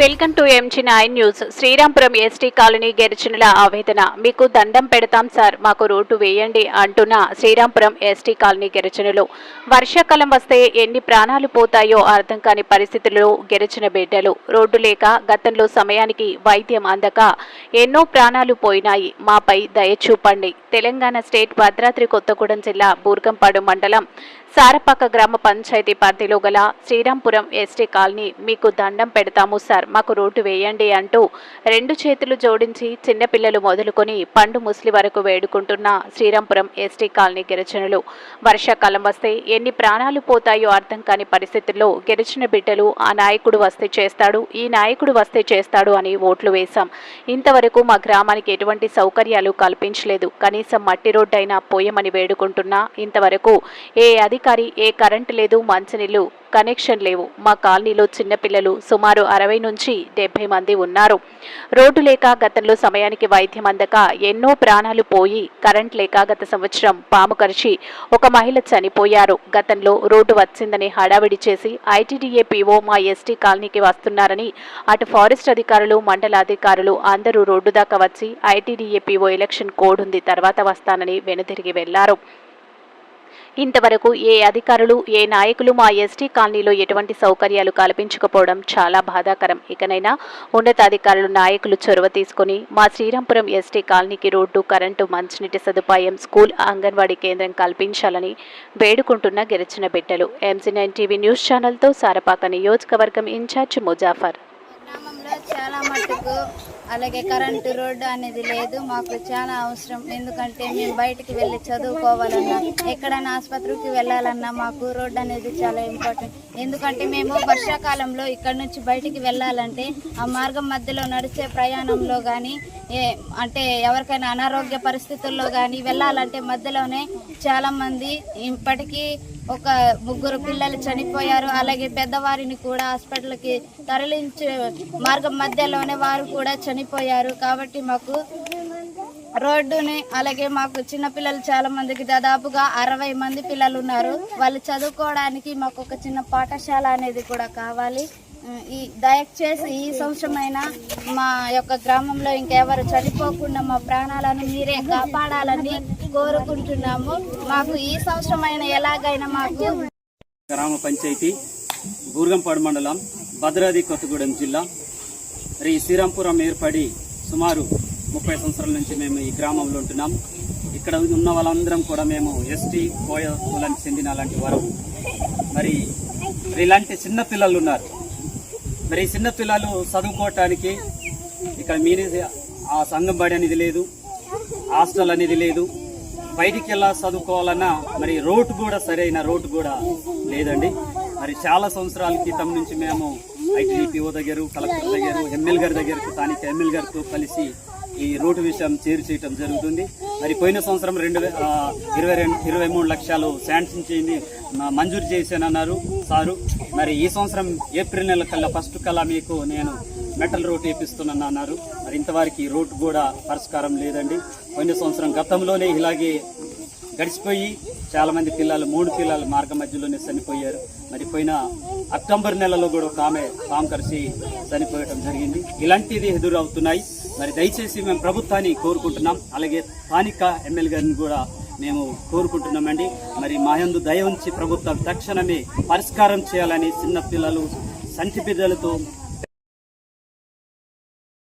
Welcome to MG nine news Srirampuram ST colony గిరిజనుల ఆవేదన. మీకు దండం పెడతాం సార్. మాకు రోడ్డు వేయండి అంటున్న శ్రీరాంపురం ఎస్టీ కాలనీ గిరిజనులు వర్షాకాలం వస్తే ఎన్ని ప్రాణాలు పోతాయో అర్థం కాని పరిస్థితుల్లో గెరిచిన బిడ్డలు. రోడ్డు లేక గతంలో సమయానికి వైద్యం అందక ఎన్నో ప్రాణాలు పోయినాయి. మాపై దయ చూపండి. తెలంగాణ స్టేట్ భద్రాద్రి కొత్తగూడెం జిల్లా బూర్గంపాడు మండలం సారపాక గ్రామ పంచాయతీ పరిధిలో గల శ్రీరాంపురం ఎస్టీ కాలనీ మీకు దండం పెడతాము సార్. మాకు రోడ్డు వేయండి అంటూ రెండు చేతులు జోడించి చిన్నపిల్లలు మొదలుకొని పండు ముస్లి వరకు వేడుకుంటున్న శ్రీరాంపురం ఎస్టీ కాలనీ గిరిజనులు. వర్షాకాలం వస్తే ఎన్ని ప్రాణాలు పోతాయో అర్థం కాని పరిస్థితుల్లో గిరిజన బిడ్డలు ఆ నాయకుడు వస్తే చేస్తాడు ఈ నాయకుడు వస్తే చేస్తాడు అని ఓట్లు వేశాం. ఇంతవరకు మా గ్రామానికి ఎటువంటి సౌకర్యాలు కల్పించలేదు. కనీసం మట్టి రోడ్డు అయినా పోయమని వేడుకుంటున్నా. ఇంతవరకు ఏ అధికారి ఏ కరెంటు లేదు మంచినీళ్ళు కనెక్షన్ లేవు. మా కాలనీలో చిన్నపిల్లలు సుమారు అరవై నుంచి డెబ్బై మంది ఉన్నారు. రోడ్డు లేక గతంలో సమయానికి వైద్యం అందక ఎన్నో ప్రాణాలు పోయి కరెంట్ లేక గత సంవత్సరం పాము కరిచి ఒక మహిళ చనిపోయారు. గతంలో రోడ్డు వచ్చిందని హడావిడి చేసి ఐటీడీఏ పీఓ మా ఎస్టీ కాలనీకి వస్తున్నారని అటు ఫారెస్ట్ అధికారులు మండలాధికారులు అందరూ రోడ్డు దాకా వచ్చి ఐటీడీఏ పీఓ ఎలక్షన్ కోడ్ ఉంది తర్వాత వస్తానని వెనుతిరిగి వెళ్ళారు. ఇంతవరకు ఏ అధికారులు ఏ నాయకులు మా ఎస్టీ కాలనీలో ఎటువంటి సౌకర్యాలు కల్పించకపోవడం చాలా బాధాకరం. ఇకనైనా ఉన్నతాధికారులు నాయకులు చొరవ తీసుకుని మా శ్రీరాంపురం ఎస్టీ కాలనీకి రోడ్డు కరెంటు మంచినీటి సదుపాయం స్కూల్ అంగన్వాడీ కేంద్రం కల్పించాలని వేడుకుంటున్న గిరిజన బిడ్డలు. ఎంసీ నైన్ టీవీ న్యూస్ ఛానల్తో సారపాక నియోజకవర్గం ఇన్ఛార్జ్ ముజాఫర్. గ్రామంలో చాలా మటుకు అలాగే కరెంటు రోడ్డు అనేది లేదు మాకు చాలా అవసరం. ఎందుకంటే మేము బయటికి వెళ్ళి చదువుకోవాలన్నా ఎక్కడైనా ఆసుపత్రికి వెళ్ళాలన్నా మాకు రోడ్డు అనేది చాలా ఇంపార్టెంట్. ఎందుకంటే మేము వర్షాకాలంలో ఇక్కడ నుంచి బయటికి వెళ్ళాలంటే ఆ మార్గం మధ్యలో నడిచే ప్రయాణంలో కానీ ఏ అంటే ఎవరికైనా అనారోగ్య పరిస్థితుల్లో కానీ వెళ్ళాలంటే మధ్యలోనే చాలామంది ఇప్పటికీ ఒక ముగ్గురు పిల్లలు చనిపోయారు. అలాగే పెద్దవారిని కూడా హాస్పిటల్కి తరలించే మార్గం మధ్యలోనే వారు కూడా చనిపోయారు. కాబట్టి మాకు రోడ్డుని అలాగే మాకు చిన్నపిల్లలు చాలా మందికి దాదాపుగా అరవై మంది పిల్లలు ఉన్నారు. వాళ్ళు చదువుకోవడానికి మాకు ఒక చిన్న పాఠశాల అనేది కూడా కావాలి. ఈ దయచేసి ఈ సంవత్సరమైనా మా యొక్క గ్రామంలో ఇంకెవరు చనిపోకుండా మా ప్రాణాలను మీరే కాపాడాలని కోరుకుంటున్నాము. మాకు ఈ సంవత్సరమైన ఎలాగైనా మాకు గ్రామ పంచాయతీ బూర్గంపాడు మండలం భద్రాద్రి కొత్తగూడెం జిల్లా శ్రీ శ్రీరాంపురం ఏర్పడి సుమారు ముప్పై సంవత్సరాల నుంచి మేము ఈ గ్రామంలో ఉంటున్నాం. ఇక్కడ ఉన్న వాళ్ళందరం కూడా మేము ఎస్టీ కోయ కులానికి చెందిన అలాంటి వరము మరి ఇలాంటి చిన్న పిల్లలు ఉన్నారు. మరి ఈ చిన్న పిల్లలు చదువుకోవటానికి ఇక్కడ మీని ఆ సంఘం బడి అనేది లేదు హాస్టల్ అనేది లేదు. బయటికి వెళ్ళా చదువుకోవాలన్నా మరి రోడ్డు కూడా సరైన రోడ్డు కూడా లేదండి. మరి చాలా సంవత్సరాల క్రితం నుంచి మేము ఐటీడీపీఓ దగ్గర కలెక్టర్ దగ్గర ఎమ్మెల్యే గారి దగ్గర స్థానిక ఎమ్మెల్యే గారితో కలిసి ఈ రోడ్డు విషయం చేరు చేయటం జరుగుతుంది. మరి పోయిన సంవత్సరం రెండు ఇరవై రెండు ఇరవై మూడు లక్షలు శాంక్షన్ చేయండి. మంజూరు చేశానన్నారు సారు. మరి ఈ సంవత్సరం ఏప్రిల్ నెల కల్లా ఫస్ట్ కల్లా మీకు నేను మెటల్ రోడ్ వేపిస్తున్నాను అన్నారు. మరి ఇంతవరకు ఈ రోడ్డు కూడా పరిష్కారం లేదండి. పోయిన సంవత్సరం గతంలోనే ఇలాగే గడిచిపోయి చాలామంది పిల్లలు మూడు పిల్లలు మార్గ మధ్యలోనే చనిపోయారు. మరి పోయిన అక్టోబర్ నెలలో కూడా ఒక ఆమె పాము కలిసి చనిపోయడం జరిగింది. ఇలాంటిది ఎదురవుతున్నాయి. మరి దయచేసి మేము ప్రభుత్వాన్ని కోరుకుంటున్నాం. అలాగే స్థానిక ఎమ్మెల్యే గారిని కూడా మేము కోరుకుంటున్నామండి. మరి మా యందు దయ ఉంచి ప్రభుత్వం తక్షణమే పరిష్కారం చేయాలని చిన్న పిల్లలు సంటి బిడ్డలతో